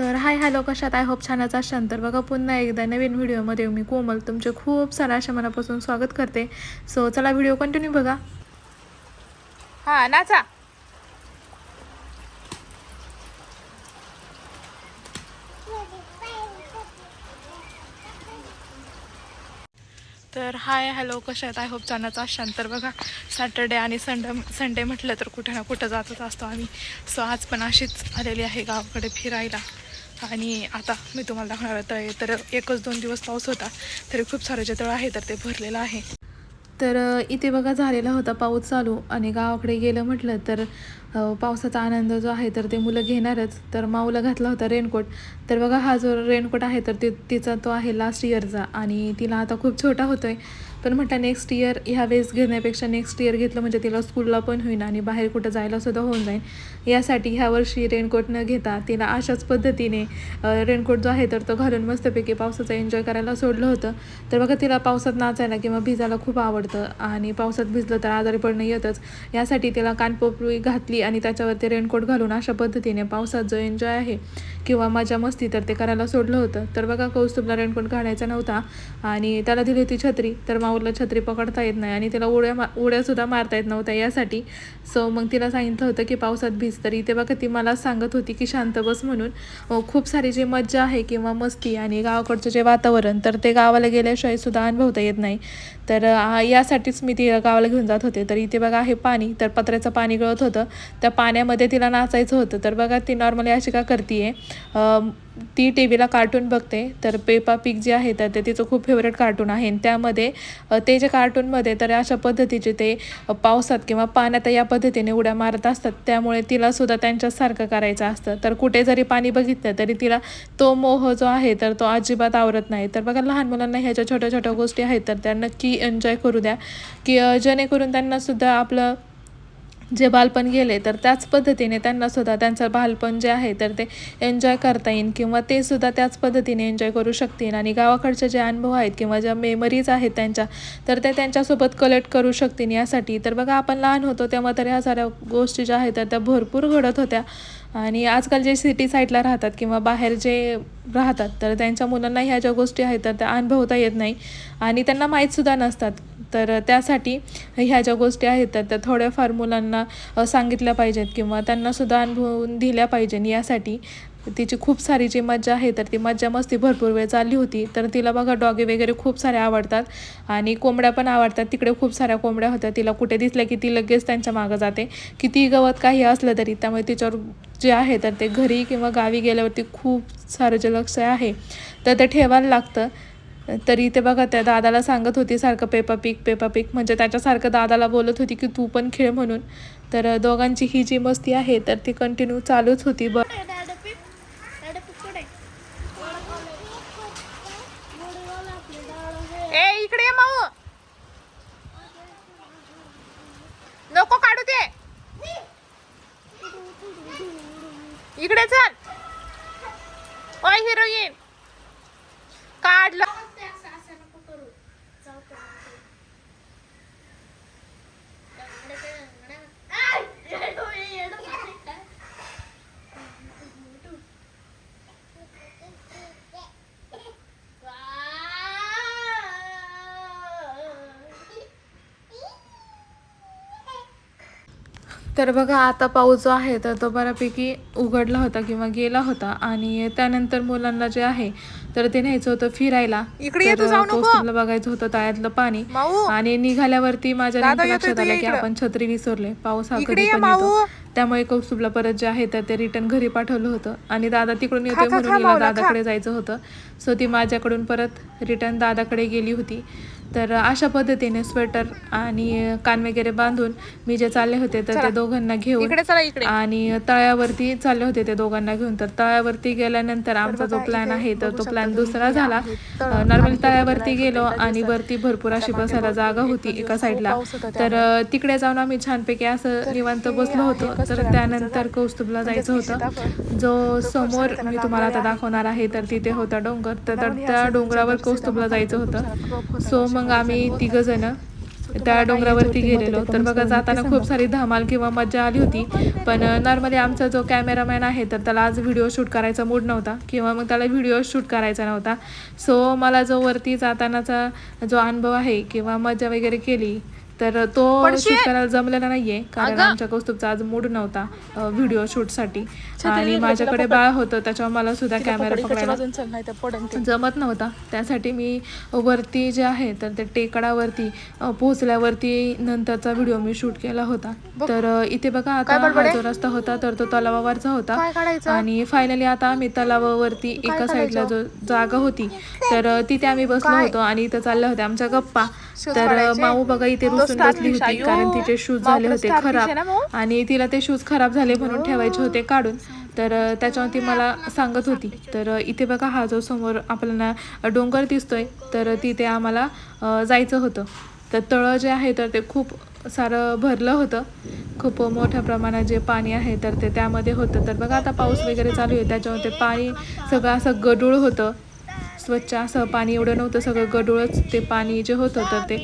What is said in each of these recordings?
तर hi hello कशात I hope छानच असाल तर बघा पुन्हा एकदा नवीन व्हिडिओमध्ये मी कोमल तुमचे खूप सारा अशा मनापासून स्वागत करते. सो चला व्हिडिओ कंटिन्यू बघा. हा नाचा. तर हाय हॅलो कशा आहेत? आय होप छानच असाल तर बघा सॅटर्डे आणि संडे संडे म्हटलं तर कुठे ना कुठं जातच असतो आम्ही. सो आज पण अशीच आलेली आहे गावाकडे फिरायला. आणि आता मी तुम्हाला दाखवणार आहे तळे तर एकच दोन दिवस पाऊस होता तरी खूप सारं जे तळ आहे तर ते भरलेलं आहे. तर इथे बघा झालेला होता पाऊस चालू आणि गावाकडे गेलं म्हटलं तर पावसाचा आनंद जो आहे तर ते मुलं घेणारच. तर माऊला घातला होता रेनकोट. तर बघा हा जो रेनकोट आहे तर ते तिचा तो आहे लास्ट इयरचा आणि तिला आता खूप छोटा होतो आहे पण म्हटलं नेक्स्ट इयर ह्या वेळेस घेण्यापेक्षा नेक्स्ट इयर घेतलं म्हणजे तिला स्कूलला पण होईन आणि बाहेर कुठं जायला सुद्धा होऊन जाईल यासाठी ह्या वर्षी रेनकोट न घेता तिला अशाच पद्धतीने रेनकोट जो आहे तर तो घालून मस्तपैकी पावसाचा एन्जॉय करायला सोडलं होतं. तर बघा तिला पावसात नाचायला किंवा भिजायला खूप आवडतं आणि पावसात भिजलं तर आजारी पडणं येतच. यासाठी तिला कानपोपळी घातली आणि त्याच्यावरती रेनकोट घालून अशा पद्धतीने पावसात जो एन्जॉय आहे किंवा मजा मस्ती तर ते करायला सोडलं होतं. तर बघा कौस्तुभला रेनकोट घालायचा नव्हता आणि त्याला दिली होती छत्री. तर माऊला छत्री पकडता येत नाही आणि तिला उड्या मा उड्यासुद्धा मारता येत नव्हत्या. यासाठी सो मग तिला सांगितलं होतं की पावसात भिज तरी. इथे बघा ती मला सांगत होती की शांत बस म्हणून. खूप सारी जी मज्जा आहे किंवा मस्ती आणि गावाकडचं जे वातावरण तर ते गावाला गेल्याशिवाय सुद्धा अनुभवता येत नाही. तर यासाठीच मी ती गावाला घेऊन जात होते. तर इथे बघा आहे पाणी तर पत्र्याचं पाणी गळत होतं. त्या पाण्यामध्ये तिला नाचायचं होतं. तर बघा ती नॉर्मली अशी का करते ती टी व्हीला कार्टून बघते. तर पेपा पिक जे आहे तर ते तिचं खूप फेवरेट कार्टून आहे. आणि त्यामध्ये ते जे कार्टूनमध्ये तर अशा पद्धतीचे ते पावसात किंवा पाण्यात या पद्धतीने उड्या मारत असतात. त्यामुळे तिला सुद्धा त्यांच्यासारखं करायचं असतं. तर कुठे जरी पाणी बघितलं तरी तिला तो मोह जो आहे तर तो अजिबात आवरत नाही. तर बघा लहान मुलांना ह्या ज्या छोट्या छोट्या गोष्टी आहेत तर त्या नक्की एन्जॉय करू द्या. की जेणेकरून त्यांनासुद्धा आपलं जे बालपण गेले तर त्याच पद्धतीने त्यांना सुद्धा त्यांचं बालपण जे आहे तर ते एन्जॉय करता येईल किंवा ते सुद्धा त्याच पद्धतीने एन्जॉय करू शकतील. आणि गावाकडचे जे अनुभव आहेत किंवा ज्या मेमरीज आहेत त्यांच्या तर ते त्यांच्यासोबत कलेक्ट करू शकतील यासाठी. तर बघा आपण लहान होतो तेव्हा तर ह्या साऱ्या गोष्टी ज्या आहेत तर त्या भरपूर घडत होत्या. आणि आजकाल जे सिटी साईडला राहतात किंवा बाहेर जे राहतात तर त्यांच्या मुलांना ह्या ज्या गोष्टी आहेत तर त्या अनुभवता येत नाही. आणि त्यांना माहीतसुद्धा नसतात. तर त्यासाठी ह्या ज्या गोष्टी आहेत तर त्या थोड्याफार मुलांना सांगितल्या पाहिजेत किंवा त्यांनासुद्धा अनुभवून दिल्या पाहिजे यासाठी तिची खूप सारी जी मज्जा आहे तर ती मज्जा मस्ती भरपूर वेळ चालली होती. तर तिला बघा डॉगे वगैरे खूप साऱ्या आवडतात. आणि कोंबड्या पण आवडतात. तिकडे खूप साऱ्या कोंबड्या होत्या. तिला कुठे दिसल्या की ती लगेच त्यांच्या मागं जाते. किती गवत काही असलं तरी त्यामुळे तिच्यावर जे आहे तर ते घरी किंवा गावी गेल्यावरती खूप सारं जे लक्ष आहे तर ते ठेवायला लागतं. तरी ते बघा त्या दादाला सांगत होती सारखं पेपा पिक पेपा पिक. म्हणजे त्याच्यासारखं दादाला बोलत होती की तू पण खेळ म्हणून. तर दोघांची ही जी मस्ती आहे तर ती कंटिन्यू चालूच होती. ब ए इकडे ये माऊ नको काढू ते इकडे चल ओय हिरोईन काढलं तर बघा आता पाऊस जो आहे तर तो बऱ्यापैकी उघडला होता किंवा गेला होता. आणि त्यानंतर मुलांना जे आहे तर ते न्यायचं होतं फिरायला. इकडे बघायचं होतं तळ्यातलं पाणी. आणि निघाल्यावरती माझ्या लक्षात आलं की. आपण छत्री विसरले पाऊस हा कधी पण येतो. त्यामुळे कौस्तुभला परत जे आहे तर ते रिटर्न घरी पाठवलं होतं. आणि दादा तिकडून येतोय म्हणून. दादाकडे जायचं होतं. सो ती माझ्याकडून परत रिटर्न दादाकडे गेली होती. तर अशा पद्धतीने स्वेटर आणि कान वगैरे बांधून मी जे चालले होते तर. ते दोघांना घेऊन आणि तळ्यावरती चालले होते ते दोघांना घेऊन. तर तळ्यावरती गेल्यानंतर आमचा जो प्लॅन आहे तर तो प्लॅन दुसरा झाला. नॉर्मल तळ्यावरती गेलो. आणि. वरती भरपूर अशी बसायला जागा होती एक साईडला तर तिकडे जाऊन आम्ही छानपैकी असं निवांत बसलो होतो. तर त्यानंतर कौस्तुभला म्हणजे जायचं होतं. जो समोर मी तुम्हाला आता दाखवणार आहे तर तिथे होता डोंगर. तर त्या डोंगरावर कौस्तुभला. जायचं होतं. सो मग आम्ही तिघं जण त्या डोंगरावरती गेलेलो. तर बघा जाताना खूप सारी धमाल किंवा मजा आली होती. पण नॉर्मली आमचा जो कॅमेरामॅन आहे तर त्याला आज व्हिडिओ शूट करायचा मूड नव्हता किंवा मग त्याला व्हिडिओ शूट करायचा नव्हता. सो मला जो वरती जातानाचा जो अनुभव आहे किंवा मजा वगैरे केली तर तो. शूट करायला जमलेला नाहीये कारण. आमच्या कौस्तुभचा आज मूड नव्हता व्हिडिओ शूटसाठी आणि माझ्याकडे बाळ होतं त्याच्यावर मला सुद्धा कॅमेरा पकडायला. जमत नव्हता त्यासाठी मी वरती जे आहे तर ते टेकडावरती पोहोचल्यावरती नंतरचा व्हिडिओ मी शूट केला होता. तर इथे बघा आता? जो रस्ता होता तर तो तलावावरचा होता आणि फायनली आता आम्ही तलावावरती एका साईडला जो? जागा होती तर तिथे आम्ही बसलो? होतो आणि इथं चालल्या होत्या आमच्या गप्पा तर? माऊ बघा इथे रुसून बसली होती. कारण तिचे शूज झाले होते खराब? आणि तिला ते शूज खराब झाले म्हणून ठेवायचे होते काढून. तर त्याच्यावर ती मला सांगत होती. तर इथे बघा हा जो समोर आपल्याला डोंगर दिसतोय तर तिथे आम्हाला जायचं होतं. तर तळं जे आहे तर ते खूप सारं भरलं होतं. खूप मोठ्या प्रमाणात जे पाणी आहे तर ते त्यामध्ये होतं. तर बघा आता पाऊस वगैरे चालू आहे. त्याच्यावर ते पाणी सगळं असं गडूळ होतं. स्वच्छ असं पाणी एवढं नव्हतं सगळं गडूळच ते पाणी जे होतं तर ते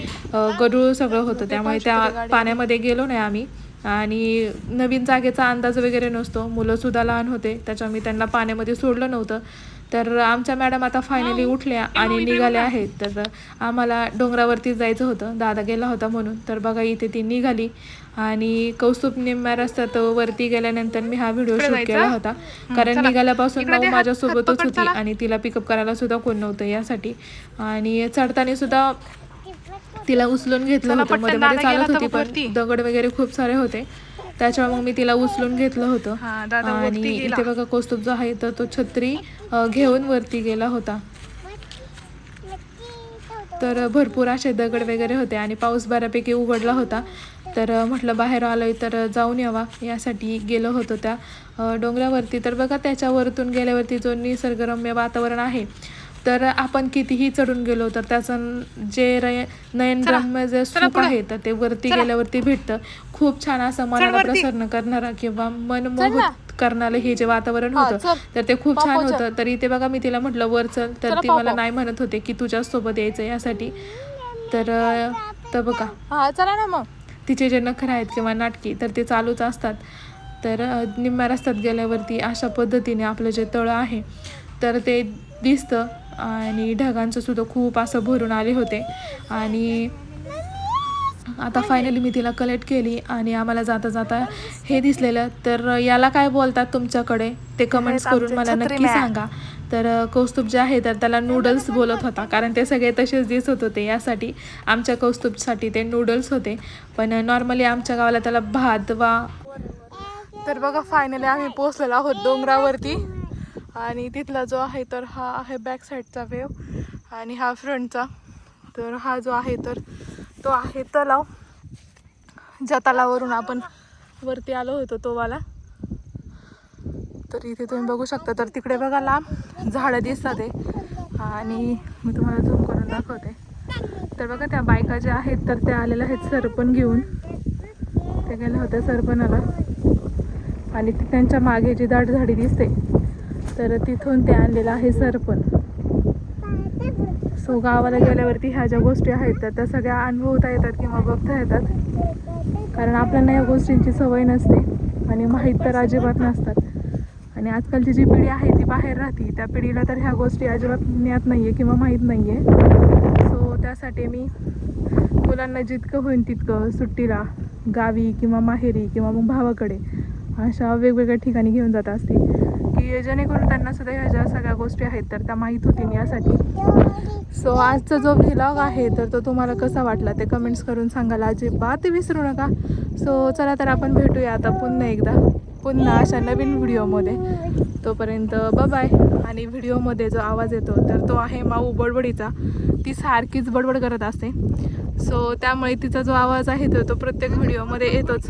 गडूळ सगळं होतं. त्यामुळे त्या पाण्यामध्ये गेलो नाही आम्ही. आणि नवीन जागेचा अंदाज वगैरे नसतो. मुलंसुद्धा लहान होते त्याच्यामुळे मी त्यांना पाण्यामध्ये सोडलं नव्हतं. तर आमच्या मॅडम आता फायनली उठल्या आणि निघाल्या आहेत. तर आम्हाला डोंगरावरती जायचं होतं. दादा गेला होता म्हणून. तर बघा इथे ती निघाली. आणि कौस्तुभ निम्म्या रस्त्यात वरती गेल्यानंतर मी हा व्हिडिओ शूट? केला होता. कारण. निघाल्यापासून हात- माझ्यासोबतच हात. आणि तिला पिकअप करायला सुद्धा कोण नव्हतं यासाठी. आणि चढताना सुद्धा तिला उचलून घेतलं होतं. मध्ये मध्ये चालत होती पण. दगड वगैरे खूप सारे होते. त्याच्यामुळे मग मी तिला उचलून घेतलं होतं. आणि. इथे बघा कौस्तुभ जो आहे तर तो छत्री घेऊन वरती गेला होता. तर भरपूर असे दगड वगैरे होते आणि पाऊस बऱ्यापैकी उघडला होता. तर म्हटलं बाहेर आलोय तर जाऊन यावा. यासाठी गेलो होतो त्या डोंगरावरती. तर बघा त्याच्यावरतून गेल्यावरती जो निसर्गरम्य वातावरण आहे तर आपण कितीही चढून गेलो तर त्याचं जे रय नयनरम्य जे सुख. आहे तर ते वरती. गेल्यावरती भेटतं खूप छान असं मनाला. प्रसन्न करणारं किंवा. मनमोहक करणारं हे जे वातावरण होतं. तर ते खूप छान. होतं तर इथे बघा मी तिला म्हटलं वर चल तर ती मला. नाही म्हणत होते की तुझ्याच सोबत यायचं यासाठी तर तर बघा हा चला ना मग तिचे जे नखर आहेत किंवा नाटकी तर ते चालूच असतात तर निम्म्या रस्त्यात गेल्यावरती अशा पद्धतीने आपलं जे तळं आहे तर ते दिसतं आणि ढगांचं सुद्धा खूप असं भरून आले होते. आणि आता फायनली मी तिला कलेक्ट केली आणि आम्हाला जाता जाता हे दिसलेलं. तर याला काय बोलतात तुमच्याकडे? ते कमेंट्स करून मला नक्की. सांगा. तर कौस्तुभ जे आहे तर त्याला नूडल्स बोलत होता. कारण ते सगळे तसेच दिसत होते यासाठी. आमच्या कौस्तुभसाठी ते नूडल्स होते. पण नॉर्मली आमच्या गावाला त्याला भात वा तर बघा फायनली आम्ही पोचलेलो आहोत डोंगरावरती. आणि तिथला जो आहे तर हा आहे बॅक साईडचा वेव आणि हा फ्रंटचा तर हा जो आहे तर तो आहे तलाव. ज्या तलावावरून आपण वरती आलो होतो तोवाला. तर इथे तुम्ही बघू शकता तर तिकडे बघा लांब झाडं दिसतात आहे आणि मी तुम्हाला झूम करून दाखवते. तर बघा त्या बायका ज्या आहेत तर त्या आलेल्या आहेत सरपण घेऊन. ते गेल्या होत्या सरपणाला. आणि ती त्यांच्या मागे जी दाट झाडी दिसते तर तिथून ते आणलेलं आहे सरपण. सो गावाला गेल्यावरती ह्या ज्या गोष्टी आहेत तर त्या सगळ्या अनुभवता येतात किंवा बघता येतात. कारण आपल्याला या गोष्टींची सवय नसते आणि माहीत तर अजिबात नसतात. आणि आजकालची जी पिढी आहे ती बाहेर राहते. त्या पिढीला तर ह्या गोष्टी अजिबात ज्ञात नाही आहे किंवा माहीत नाही आहे सो त्यासाठी मी मुलांना जितकं होईल तितकं सुट्टीला गावी किंवा माहेरी किंवा मग भावाकडे अशा वेगवेगळ्या ठिकाणी घेऊन जात असते. की जेणेकरून त्यांना सुद्धा ह्या ज्या सगळ्या गोष्टी आहेत तर त्या माहीत होतील यासाठी. सो आजचा जो व्लॉग आहे तर तो तुम्हाला कसा वाटला ते कमेंट्स करून सांगायला अजिबात विसरू नका. सो चला तर आपण भेटूया आता पुन्हा एकदा पुन्हा अशा नवीन व्हिडिओमध्ये तोपर्यंत बाय आणि व्हिडिओमध्ये जो आवाज येतो तर तो आहे माऊ बडबडीचा. ती सारखीच बडबड करत असते. सो त्यामुळे तिचा जो आवाज आहे तो तो प्रत्येक व्हिडिओमध्ये येतोच.